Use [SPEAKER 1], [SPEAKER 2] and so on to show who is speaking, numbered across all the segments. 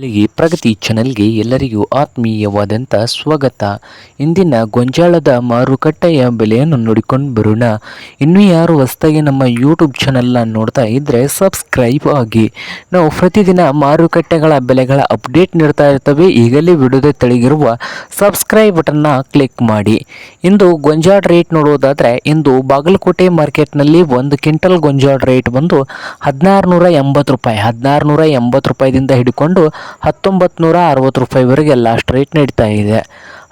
[SPEAKER 1] ಬೆಳಿಗ್ಗೆ ಪ್ರಗತಿ ಚಾನಲ್ಗೆ ಎಲ್ಲರಿಗೂ ಆತ್ಮೀಯವಾದಂಥ ಸ್ವಾಗತ. ಇಂದಿನ ಗೊಂಜಾಳದ ಮಾರುಕಟ್ಟೆಯ ಬೆಲೆಯನ್ನು ನೋಡಿಕೊಂಡು ಬರೋಣ. ಇನ್ನೂ ಯಾರು ಹೊಸದಾಗಿ ನಮ್ಮ ಯೂಟ್ಯೂಬ್ ಚಾನಲ್ನ ನೋಡ್ತಾ ಇದ್ದರೆ ಸಬ್ಸ್ಕ್ರೈಬ್ ಆಗಿ. ನಾವು ಪ್ರತಿದಿನ ಮಾರುಕಟ್ಟೆಗಳ ಬೆಲೆಗಳ ಅಪ್ಡೇಟ್ ನೀಡ್ತಾ ಇರ್ತವೆ. ಈಗಲೇ ವಿಡಿಯೋದ ತೆಳಗಿರುವ ಸಬ್ಸ್ಕ್ರೈಬ್ ಬಟನ್ನ ಕ್ಲಿಕ್ ಮಾಡಿ. ಇಂದು ಗೊಂಜಾಳ ರೇಟ್ ನೋಡೋದಾದರೆ ಇಂದು ಬಾಗಲಕೋಟೆ ಮಾರ್ಕೆಟ್ನಲ್ಲಿ ಒಂದು ಕ್ವಿಂಟಲ್ ಗೊಂಜಾಳ ರೇಟ್ ಬಂದು ಹದಿನಾರು ನೂರ ಎಂಬತ್ತು ರೂಪಾಯಿ. ಹದಿನಾರು ನೂರ ಎಂಬತ್ತು ರೂಪಾಯಿದಿಂದ ಹಿಡ್ಕೊಂಡು ಹತ್ತೊಂಬತ್ತು ನೂರ ಅರವತ್ತು ರೂಪಾಯಿವರೆಗೆ ಲಾಸ್ಟ್ ರೇಟ್ ನಡೀತಾ ಇದೆ.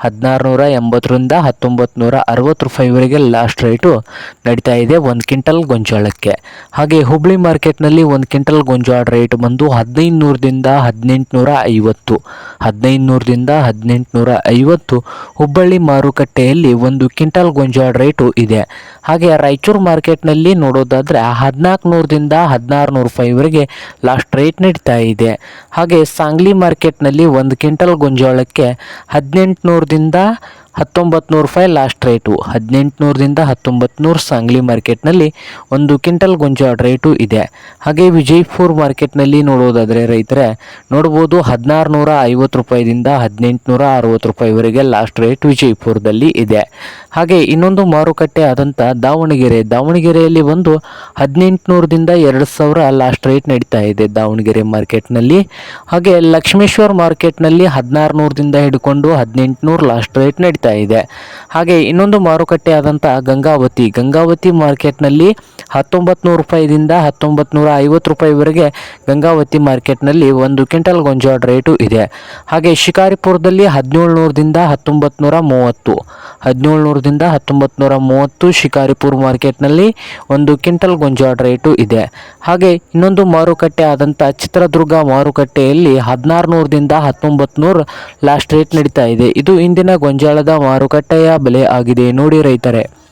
[SPEAKER 1] ಹದಿನಾರು ನೂರ ಎಂಬತ್ತರಿಂದ ಹತ್ತೊಂಬತ್ತು ನೂರ ಅರವತ್ತು ರೂಪಾಯಿವರೆಗೆ ಲಾಸ್ಟ್ ರೇಟು ನಡೀತಾ ಇದೆ ಒಂದು ಕ್ವಿಂಟಲ್ ಗೊಂಜಾಳಕ್ಕೆ. ಹಾಗೆ ಹುಬ್ಳಿ ಮಾರ್ಕೆಟ್ನಲ್ಲಿ ಒಂದು ಕ್ವಿಂಟಲ್ ಗೊಂಜಾಳ ರೇಟ್ ಬಂದು ಹದಿನೈದು ನೂರದಿಂದ ಹದಿನೆಂಟುನೂರ ಐವತ್ತು ಹದಿನೈದು ನೂರದಿಂದ ಹದಿನೆಂಟುನೂರ ಐವತ್ತು ಹುಬ್ಬಳ್ಳಿ ಮಾರುಕಟ್ಟೆಯಲ್ಲಿ ಒಂದು ಕ್ವಿಂಟಲ್ ಗೊಂಜಾಳ ರೇಟು ಇದೆ. ಹಾಗೆ ರಾಯಚೂರು ಮಾರ್ಕೆಟ್ನಲ್ಲಿ ನೋಡೋದಾದರೆ ಹದಿನಾಲ್ಕು ನೂರದಿಂದ ಹದಿನಾರು ನೂರು ರೂಪಾಯಿವರೆಗೆ ಲಾಸ್ಟ್ ರೇಟ್ ನಡೀತಾ ಇದೆ. ಹಾಗೆ ಸಾಂಗ್ಲಿ ಮಾರ್ಕೆಟ್ನಲ್ಲಿ ಒಂದು ಕ್ವಿಂಟಲ್ ಗೊಂಜಾಳಕ್ಕೆ ಹದಿನೆಂಟುನೂರದಿಂದ ಅದರಿಂದ ಹತ್ತೊಂಬತ್ತು ನೂರು ರೂಪಾಯಿ ಲಾಸ್ಟ್ ರೇಟು, ಹದಿನೆಂಟುನೂರದಿಂದ ಹತ್ತೊಂಬತ್ತು ನೂರು ಸಾಂಗ್ಲಿ ಮಾರ್ಕೆಟ್ನಲ್ಲಿ ಒಂದು ಕ್ವಿಂಟಲ್ ಗೊಂಜಾಳ ರೇಟು ಇದೆ. ಹಾಗೆ ವಿಜಯಪುರ ಮಾರ್ಕೆಟ್ನಲ್ಲಿ ನೋಡೋದಾದರೆ ರೈತರೆ, ನೋಡ್ಬೋದು ಹದಿನಾರು ನೂರ ಐವತ್ತು ರೂಪಾಯಿದಿಂದ ಹದಿನೆಂಟುನೂರ ಅರವತ್ತು ರೂಪಾಯಿವರೆಗೆ ಲಾಸ್ಟ್ ರೇಟ್ ವಿಜಯಪುರದಲ್ಲಿ ಇದೆ. ಹಾಗೆ ಇನ್ನೊಂದು ಮಾರುಕಟ್ಟೆ ಆದಂಥ ದಾವಣಗೆರೆ. ದಾವಣಗೆರೆಯಲ್ಲಿ ಒಂದು ಹದಿನೆಂಟುನೂರದಿಂದ ಎರಡು ಸಾವಿರ ಲಾಸ್ಟ್ ರೇಟ್ ನಡೀತಾ ಇದೆ ದಾವಣಗೆರೆ ಮಾರ್ಕೆಟ್ನಲ್ಲಿ. ಹಾಗೆ ಲಕ್ಷ್ಮೇಶ್ವರ ಮಾರ್ಕೆಟ್ನಲ್ಲಿ ಹದಿನಾರು ನೂರದಿಂದ ಹಿಡ್ಕೊಂಡು ಹದಿನೆಂಟುನೂರು ಲಾಸ್ಟ್ ರೇಟ್ ನಡೀತಾ ಇದೆ. ಹಾಗೆ ಇನ್ನೊಂದು ಮಾರುಕಟ್ಟೆ ಆದಂಥ ಗಂಗಾವತಿ. ಗಂಗಾವತಿ ಮಾರ್ಕೆಟ್ನಲ್ಲಿ ಹತ್ತೊಂಬತ್ತು ನೂರು ರೂಪಾಯಿದಿಂದ ಹತ್ತೊಂಬತ್ತು ನೂರ ಐವತ್ತು ರೂಪಾಯಿವರೆಗೆ ಗಂಗಾವತಿ ಮಾರ್ಕೆಟ್ನಲ್ಲಿ ಒಂದು ಕ್ವಿಂಟಲ್ ಗೊಂಜಾಳ ರೇಟು ಇದೆ. ಹಾಗೆ ಶಿಕಾರಿಪುರದಲ್ಲಿ ಹದಿನೇಳು ನೂರದಿಂದ ಹತ್ತೊಂಬತ್ತು ನೂರ ಮೂವತ್ತು. ಹದಿನೇಳು ನೂರದಿಂದ ಹತ್ತೊಂಬತ್ತು ನೂರ ಮೂವತ್ತು ಶಿಕಾರಿಪುರ ಮಾರ್ಕೆಟ್ನಲ್ಲಿ ಒಂದು ಕ್ವಿಂಟಲ್ ಗೊಂಜಾಳ ರೇಟು ಇದೆ. ಹಾಗೆ ಇನ್ನೊಂದು ಮಾರುಕಟ್ಟೆ ಆದಂಥ ಚಿತ್ರದುರ್ಗ ಮಾರುಕಟ್ಟೆಯಲ್ಲಿ ಹದಿನಾರು ನೂರದಿಂದ ಹತ್ತೊಂಬತ್ತು ನೂರು ಲಾಸ್ಟ್ ರೇಟ್ ನಡೀತಾ ಇದೆ. ಇದು ಇಂದಿನ ಗೊಂಜಾಳದ ಮಾರುಕಟ್ಟೆಯ ಬೆಲೆ ಆಗಿದೆ ನೋಡಿ ರೈತರೆ.